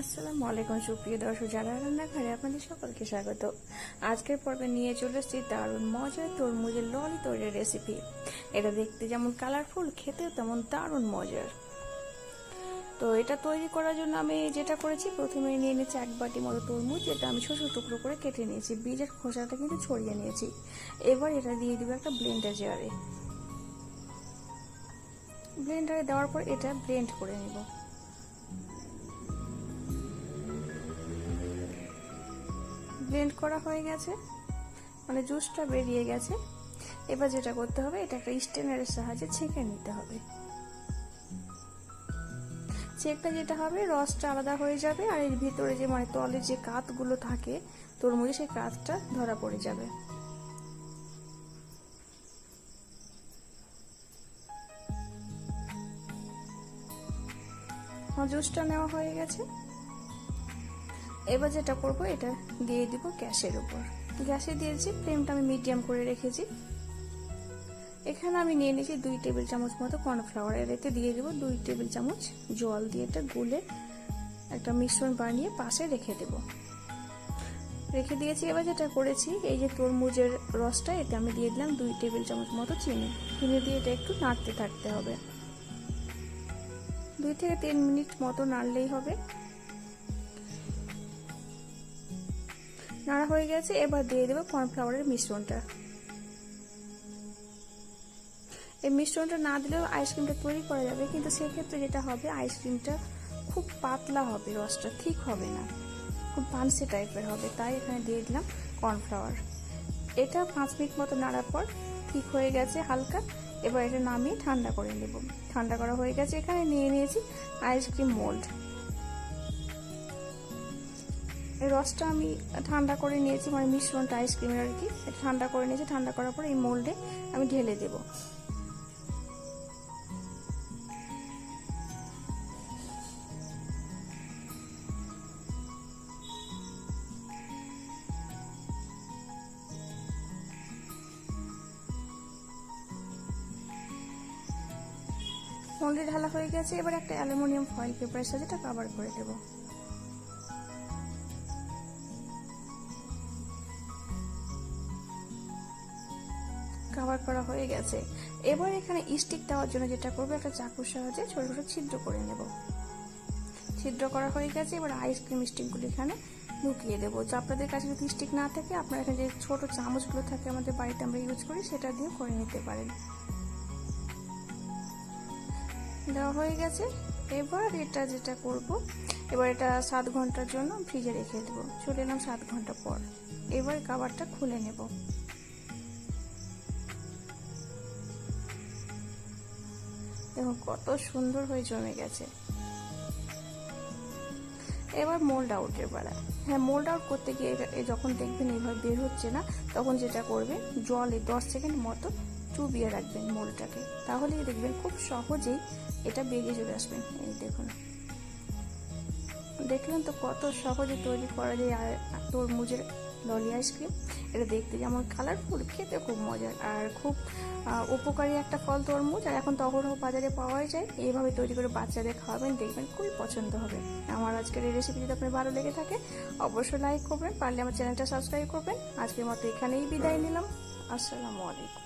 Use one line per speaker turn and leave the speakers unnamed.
আসসালামু আলাইকুম, সুপ্রিয় দর্শক যারা রান্নাঘরে আপনাদের সকলকে স্বাগত। আজকের পর্বে নিয়ে চলে এসেছি দারুণ মজার তরমুজের ললি তৈরির রেসিপি এটা দেখতে যেমন কালারফুল খেতেও তেমন দারুণ মজার। তো এটা তৈরি করার জন্য আমি যেটা করেছি, প্রথমে নিয়ে নিয়েছি এক বাটি মতো তরমুজ, যেটা আমি ছোট টুকরো করে কেটে নিয়েছি। বীজের খোসাটা কিন্তু ছড়িয়ে নিয়েছি। এবার এটা দিয়ে দিব একটা ব্লেন্ডার জারে ব্লেন্ডারে দেওয়ার পর এটা ব্লেন্ড করে নেব। ব্লেন্ড করা হয়ে গেছে। মানে জুসটা বেরিয়ে গেছে। এবার যেটা করতে হবে এটা একটা স্টেনারের সাহায্যে ছেঁকে নিতে হবে। চেকটা যেটা হবে, রসটা আলাদা হয়ে যাবে আর এর ভিতরে যে মানে তলে যে কাতগুলো থাকে, তরমুজে সেই কাতটা ধরা পড়ে যাবে। জুসটা নেওয়া হয়ে গেছে। এবার যেটা করব, এটা দিয়ে দিব গ্যাসের উপর। গ্যাসে দিয়েছি, ফ্লেমটা আমি মিডিয়াম করে রেখেছি। এখানে আমি নিয়ে নিয়েছি দুই টেবিল চামচ মতো কর্নফ্লাওয়ার এতে দিয়ে দেবো দুই টেবিল চামচ জল দিয়ে এটা গুলে একটা মিশ্রণ বানিয়ে পাশে রেখে দেব। রেখে দিয়েছি, এবার যেটা করেছি, এই যে তরমুজের রসটা, এতে আমি দিয়ে দিলাম দুই টেবিল চামচ মতো চিনি। চিনি দিয়ে এটা একটু নাড়তে থাকতে হবে। দুই থেকে তিন মিনিট মতো নাড়লেই হবে। নাড়া হয়ে গেছে, এবার দিয়ে দেবো কর্নফ্লাওয়ারের মিশ্রণটা। এই মিশ্রণটা না দিলেও আইসক্রিমটা তৈরি করা যাবে, কিন্তু সেক্ষেত্রে যেটা হবে আইসক্রিমটা খুব পাতলা হবে, রসটা ঠিক হবে না। খুব পানসে টাইপের হবে, তাই এখানে দিয়ে দিলাম কর্নফ্লাওয়ার এটা পাঁচ মিনিট মতো নাড়ার পর ঠিক হয়ে গেছে হালকা, এবার এটা নামিয়ে ঠান্ডা করে নেব। ঠান্ডা করা হয়ে গেছে, এখানে নিয়ে নিয়েছি আইসক্রিম মোল্ড রসটা আমি ঠান্ডা করে নিয়েছি মানে মিশ্রণটা আইসক্রিমের আর কি ঠান্ডা করে নিয়েছি, ঠান্ডা করার পর এই মোল্ডে আমি ঢেলে দেব। মোল্ডে ঢালা হয়ে গেছে, এবার একটা অ্যালুমিনিয়াম ফয়েল পেপারের সাথে এটা কভার করে দেবো। কাভার করা হয়ে গেছে। এবার এখানে স্টিক দেওয়ার জন্য যেটা করব, একটা চাকুর সাহায্যে ছোট ছোট ছিদ্র করে নেব। ছিদ্র করা হয়ে গেছে, এবার আইসক্রিম স্টিকগুলো এখানে ঢুকিয়ে দেবো। তো আপনাদের কাছে যদি স্টিক না থাকে, আপনার এখানে যে ছোটো চামচগুলো থাকে আমাদের বাড়িতে আমরা ইউজ করি, সেটা দিয়ে করে নিতে পারেন। দেওয়া হয়ে গেছে। এবার এটা যেটা করব, এবার এটা সাত ঘণ্টার জন্য ফ্রিজে রেখে দেবো। চলে এলাম সাত ঘণ্টা পর। এবার কাবারটা খুলে নেব। দেখুন কত সুন্দর হয়ে জমে গেছে। এবার মোল্ড আউটের বেলা হ্যাঁ মোল্ড আউট করতে গিয়ে যখন দেখবেন এইভাবে বের হচ্ছে না, তখন যেটা করবে, জলে দশ সেকেন্ড মতো চুবিয়ে রাখবেন মোলটাকে তাহলেই দেখবেন খুব সহজেই এটা বেরিয়ে চলে আসবেন এই দেখুন। দেখলেন তো কত সহজে তৈরি করা যায় তরমুজের ললি আইসক্রিম। এটা দেখতে যেমন কালারফুল খেতে খুব মজার। আর খুব উপকারী একটা ফল তরমুজ। আর এখন তখনও বাজারে পাওয়াই যায়। এইভাবে তৈরি করে বাচ্চাদের খাওয়াবেন, দেখবেন খুবই পছন্দ হবে। আমার আজকের এই রেসিপি যদি আপনার ভালো লেগে থাকে, অবশ্যই লাইক করবেন। পারলে আমার চ্যানেলটা সাবস্ক্রাইব করবেন। আজকের মতো এখানেই বিদায় নিলাম। আসসালামু আলাইকুম।